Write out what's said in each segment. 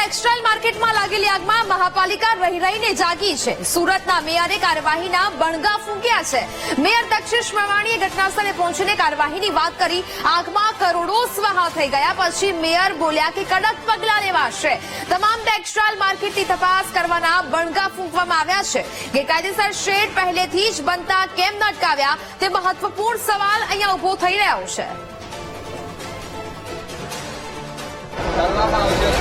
Textile માર્કેટમાં લાગેલી આગમાં મહાપાલિકા રહી જાગી છે. સુરતના મેયરે કાર્યવાહીના બણગા ફૂંક્યા છે. મેયર દક્ષિશ મેવાણીએ ઘટનાસ્થળે પહોંચીને કાર્યવાહીની વાત કરી. આગમાં કરોડો સ્વાહા થઈ ગયા, પછી મેયર બોલ્યા કે કડક પગલાં લેવાશે. તમામ ટેક્સટાઇલ માર્કેટની તપાસ કરવાના બણગા ફૂંકવામાં આવ્યા છે. ગેરકાયદેસર શેડ પહેલેથી જ બનતા કેમ ન અટકાવ્યા તે મહત્વપૂર્ણ સવાલ અહીંયા ઊભો થઈ રહ્યો છે. કરવામાં આવશે.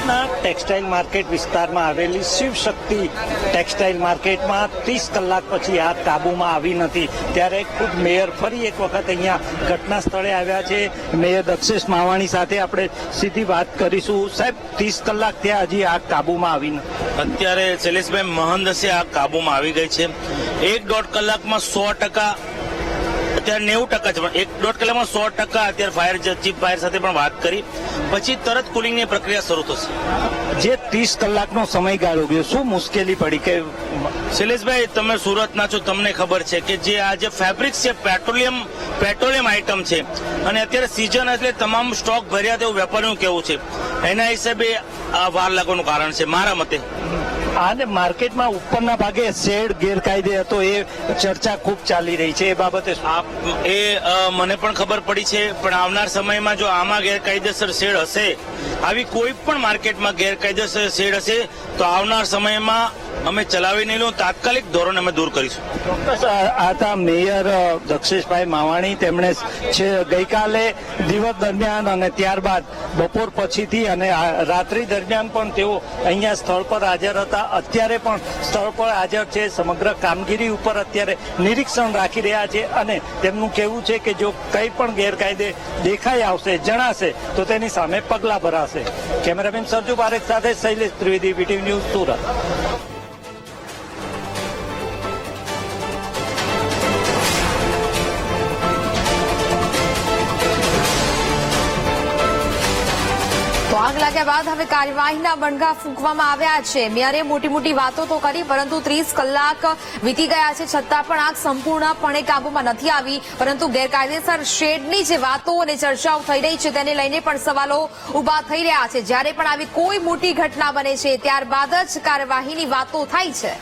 સુરતના ટેક્સટાઇલ માર્કેટ વિસ્તારમાં આવેલી શિવ શક્તિ ટેક્સટાઇલ માર્કેટમાં ત્રીસ કલાક પછી આગ કાબૂમાં આવી નથી. ત્યારે ખુદ મેયર ફરી એક વખત અહીંયા ઘટના સ્થળે આવ્યા છે. મેયર દક્ષેશ માવાણી સાથે આપણે સીધી વાત કરીશું. સાહેબ, ત્રીસ કલાક ત્યાં હજી આગ કાબૂમાં આવી નથી. અત્યારે શૈલેષભાઈ મહંદસે આગ કાબુમાં આવી ગઈ છે. એક દોઢ કલાકમાં સો ટકા અત્યારે નેવું ટકા છે. પણ એક દોઢ કલાકમાં સો ટકા અત્યારે ફાયર ચીફ ફાયર સાથે પણ વાત કરી. પછી તરત કુલિંગની પ્રક્રિયા શરૂ થશે. જે ત્રીસ કલાકનો સમયગાળો ગયો શું મુશ્કેલી પડી કે શૈલેષભાઈ તમે સુરતના છો તમને ખબર છે કે જે આ જે ફેબ્રિક છે પેટ્રોલિયમ પેટ્રોલિયમ આઇટમ છે અને અત્યારે સિઝન એટલે તમામ સ્ટોક ભર્યા તેવું વેપારીનું કેવું છે. એના હિસાબે આ વાર લાગવાનું કારણ છે મારા મતે. આને માર્કેટમાં ઉપરના ભાગે શેડ ગેરકાયદે હતો એ ચર્ચા ખૂબ ચાલી રહી છે. એ બાબતે? એ મને પણ ખબર પડી છે પણ આવનાર સમયમાં જો આમાં ગેરકાયદેસર શેડ હશે આવી કોઈ પણ માર્કેટમાં ગેરકાયદેસર શેડ હશે તો આવનાર સમયમાં અમે ચલાવી નહીં લઉં તાત્કાલિક ધોરણ અમે દૂર કરીશું. ચોક્કસ આ તા મેયર દક્ષેશભાઈ માવાણી. તેમણે છે ગઈકાલે દિવસ દરમિયાન અને ત્યારબાદ બપોર પછીથી અને રાત્રિ દરમિયાન પણ તેઓ અહીંયા સ્થળ પર હાજર હતા. અત્યારે પણ સ્થળ પર હાજર છે. સમગ્ર કામગીરી ઉપર અત્યારે નિરીક્ષણ રાખી રહ્યા છે અને તેમનું કહેવું છે કે જો કંઈ પણ ગેરકાયદે દેખાઈ આવશે, જણાશે, તો તેની સામે પગલાં ભરાશે. કેમેરામેન સરજુ પારેખ સાથે શૈલેષ ત્રિવેદી બીટીવી ન્યૂઝ સુરત. તો બાદ હવે કાર્યવાહીના બણગા ફૂંકવામાં આવ્યા છે. મેયરે મોટી મોટી વાતો તો કરી, પરંતુ ત્રીસ કલાક વીતી ગયા છે, છતાં પણ આગ સંપૂર્ણપણે કાબૂમાં નથી આવી. પરંતુ ગેરકાયદેસર શેડની જે વાતો અને ચર્ચાઓ થઈ રહી છે, તેને લઈને પણ સવાલો ઊભા થઈ રહ્યા છે. જ્યારે પણ આવી કોઈ મોટી ઘટના બને છે, ત્યારબાદ જ કાર્યવાહીની વાતો થાય છે.